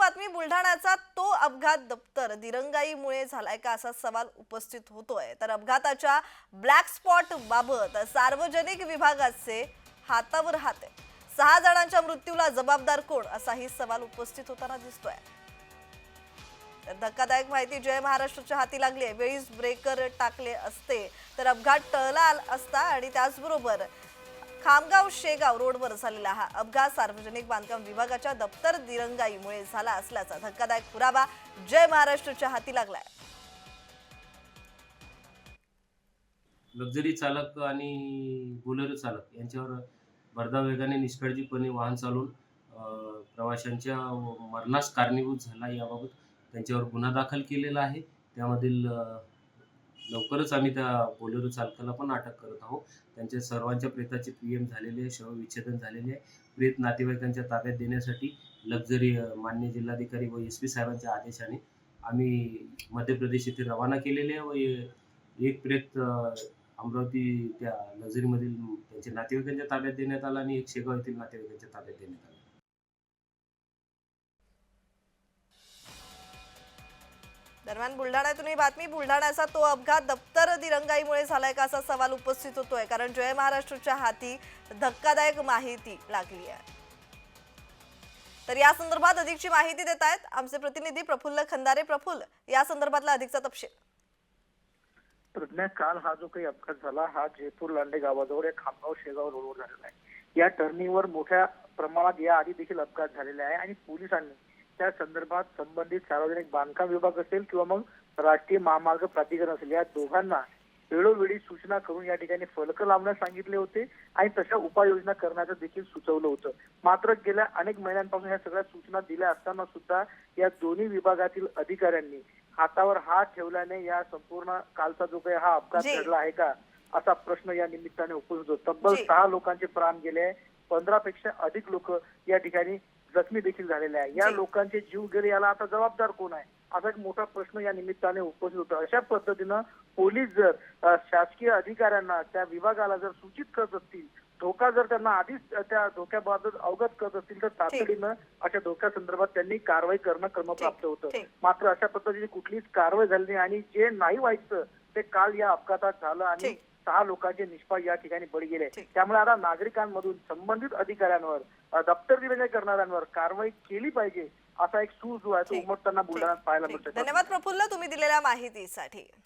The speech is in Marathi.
बातमी बुलढाण्याचा तो अपघात दप्तर दिरंगाईमुळे झालाय का असा सवाल उपस्थित होतोय. तर अपघाताच्या ब्लॅक स्पॉट बाबत सार्वजनिक विभागाचे हातावर हात आहे. सहा जणांच्या मृत्यूला जबाबदार कोण असाही सवाल उपस्थित होताना दिसतोय. तर धक्कादायक माहिती जय महाराष्ट्राच्या हाती लागली आहे वेळीच ब्रेकर टाकले असते. तर अपघात टळला असता आणि त्याचबरोबर खामगाव शेगाव रोडवर झालेला हा अपघात सार्वजनिक बांधकाम विभागाच्या दप्तर दिरंगाईमुळे झाला असल्याचा धक्कादायक पुरावा जय महाराष्ट्रच्या हाती लागलाय. लक्झरी चालक आणि बोलेरो चालक यांच्यावर भरधाव वेगाने निष्काळजीपणे वाहन चालवून प्रवाशांच्या मरणास कारणीभूत झाला याबाबत त्यांच्यावर गुन्हा दाखल केलेला आहे. त्यामधील लवकरच आम्ही त्या बोलेरो चालकाला पण अटक करत आहोत. त्यांच्या सर्वांच्या प्रेताचे पी एम झालेले आहे शवविच्छेदन झालेले आहे. प्रेत नातेवाईकांच्या ताब्यात देण्यासाठी लक्झरी मान्य जिल्हाधिकारी व एस पी साहेबांच्या आदेशाने आम्ही मध्य प्रदेश येथे रवाना केलेले आहे व एक प्रेत अमरावती त्या लक्झरीमधील त्यांच्या नातेवाईकांच्या ताब्यात देण्यात आला आणि एक शेगाव येथील नातेवाईकांच्या ताब्यात देण्यात आला. दरम्यान बुलढाण्यातून ही बातमी. बुलढाण्याचा तो अपघात दप्तर दिरंगाईमुळे झालाय का असा सवाल उपस्थित होतोय. कारण जय महाराष्ट्रच्या हाती धक्कादायक माहिती लागली आहे. तर या संदर्भात अधिकची माहिती देत आहेत आमचे प्रतिनिधी प्रफुल्ल खंदारे. प्रफुल्ल या संदर्भातला अधिकचा तपशील. प्रज्ञा काल हा जो काही अपघात झाला हा जयपूर लांडे गावाजवळ या खामगाव शेगाव रोडवर झालेला आहे. या टर्निंगवर मोठ्या प्रमाणात या आधी देखील अपघात झालेले आहे आणि पोलिसांनी त्या संदर्भात संबंधित सार्वजनिक बांधकाम विभाग असेल किंवा मग राष्ट्रीय महामार्ग प्राधिकरण असेल या दोघांना वेळोवेळी सूचना करून या ठिकाणी फलक लावण्यास सांगितले होते आणि तशा उपाययोजना करण्याचं देखील सुचवलं होतं मात्र गेल्या अनेक महिन्यांपासून या सगळ्या सूचना दिल्या असताना सुद्धा या दोन्ही विभागातील अधिकाऱ्यांनी हातावर हात ठेवल्याने या संपूर्ण कालचा जो काही हा अपघात. घडला आहे का असा प्रश्न या निमित्ताने उपस्थित होतो तब्बल. सहा लोकांचे प्राण गेले आहे पंधरा पेक्षा अधिक लोक या ठिकाणी जखमी देखील झालेले आहे या. लोकांचे जीव गेले याला आता जबाबदार कोण आहे असा एक मोठा प्रश्न या निमित्ताने उपस्थित होतो अशा पद्धतीनं पोलीस जर शासकीय अधिकाऱ्यांना त्या विभागाला जर सूचित करत असतील धोका जर त्यांना आधीच त्या धोक्याबाबत अवगत करत असतील तर तातडीनं अशा धोक्या संदर्भात त्यांनी कारवाई करणं क्रमप्राप्त होतं. मात्र अशा पद्धतीची कुठलीच कारवाई झाली नाही आणि जे नाही व्हायचं ते काल या अपघातात झालं आणि. सहा लोकांचे निष्पाप या ठिकाणी बळी गेले. त्यामुळे आता नागरिकांमधून संबंधित अधिकाऱ्यांवर दप्तर दिरंगाई करणाऱ्यांवर कारवाई केली पाहिजे असा एक सूर जो आहे तो. उमटताना बुलढाण्यात पाहायला. मिळतो धन्यवाद प्रफुल्ल तुम्ही दिलेल्या माहितीसाठी